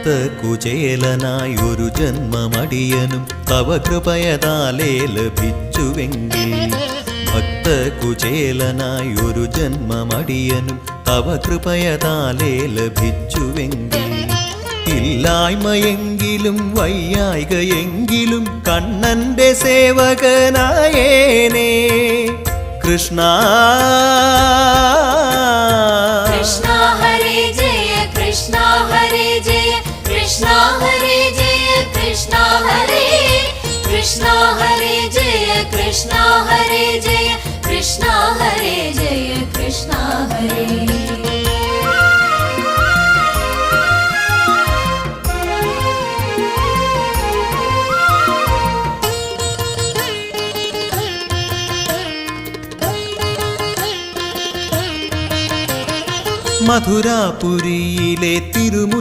കാലത്ത് കുചേലനായി ഒരു ജന്മമടിയനും തവ കൃപയതാലേ ലഭിച്ചുവെങ്കിൽ. ഭക്ത കുചേലനായി ഒരു ജന്മമടിയനും തവ കൃപയതാലേ ലഭിച്ചുവെങ്കിൽ. ഇല്ലായ്മയെങ്കിലും വയ്യായികയെങ്കിലും കണ്ണന്റെ സേവകനായേനേ. കൃഷ്ണ. കൃഷ്ണ ഹരേ ജയ കൃഷ്ണ ജയ. കൃഷ്ണ ഹരേ ജയ കൃഷ്ണ ഹരേ. കൃഷ്ണ ഹരേ ജയ കൃഷ്ണ ഹരേ ജയ കൃഷ്ണ ഹരേ ജയ കൃഷ്ണ ഹരേ. മധുരാപുരിയിലെ തിരുമു